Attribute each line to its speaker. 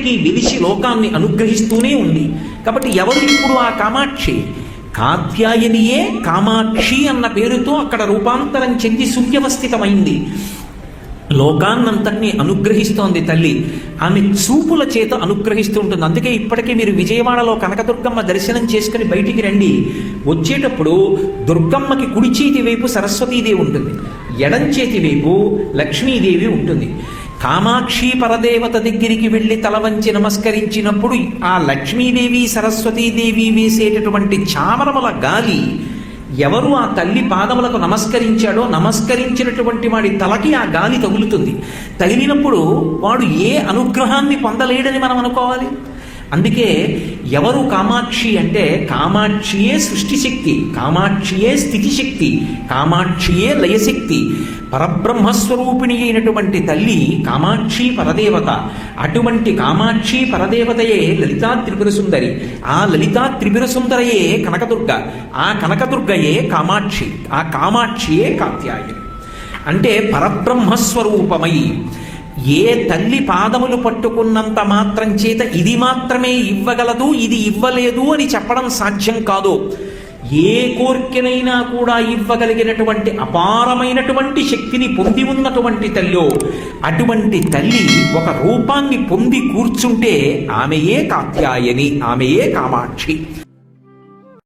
Speaker 1: ఇప్పటికీ విలిసి లోకాన్ని అనుగ్రహిస్తూనే ఉంది. కాబట్టి ఎవరు ఇప్పుడు ఆ కామాక్షి? కాత్యాయనియే కామాక్షి అన్న పేరుతో అక్కడ రూపాంతరం చెంది సువ్యవస్థితమైంది. లోకాన్నంతటినీ అనుగ్రహిస్తోంది తల్లి. ఆమె చూపుల చేత అనుగ్రహిస్తూ ఉంటుంది అందుకే ఇప్పటికీ మీరు విజయవాడలో కనకదుర్గమ్మ దర్శనం చేసుకుని బయటికి రండి. వచ్చేటప్పుడు దుర్గమ్మకి కుడి చేతి వైపు సరస్వతీదేవి ఉంటుంది. ఎడం చేతి వైపు లక్ష్మీదేవి ఉంటుంది. కామాక్షి పరదేవత దగ్గరికి వెళ్ళి తల వంచి నమస్కరించినప్పుడు ఆ లక్ష్మీదేవి సరస్వతీదేవి వేసేటటువంటి చామరముల గాలి ఎవరు ఆ తల్లి పాదములకు నమస్కరించాడో నమస్కరించినటువంటి వాడి తలకి ఆ గాలి తగులుతుంది. తగిలినప్పుడు వాడు ఏ అనుగ్రహాన్ని పొందలేడని మనం అనుకోవాలి? అందుకే ఎవరు కామాక్షి అంటే కామాక్షియే సృష్టిశక్తి కామాక్షియే స్థితిశక్తి కామాక్షియే లయశక్తి. పరబ్రహ్మస్వరూపిణి అయినటువంటి తల్లి కామాక్షి పరదేవత. అటువంటి కామాక్షి పరదేవతయే లలితా త్రిపుర సుందరి ఆ లలితా త్రిపుర సుందరయే కనకదుర్గ. ఆ కనకదుర్గయే కామాక్షి. ఆ కామాక్షియే కాత్యాయని. అంటే పరబ్రహ్మస్వరూపమై ఏ తల్లి పాదములు పట్టుకున్నంత మాత్రం చేత ఇది మాత్రమే ఇవ్వగలదు ఇది ఇవ్వలేదు అని చెప్పడం సాధ్యం కాదు. ఏ కోరికనైనా కూడా ఇవ్వగలిగినటువంటి అపారమైనటువంటి శక్తిని పొంది ఉన్నటువంటి తల్లో అటువంటి తల్లి ఒక రూపాన్ని పొంది కూర్చుంటే ఆమెయే కాత్యాయని ఆమెయే కామాక్షి.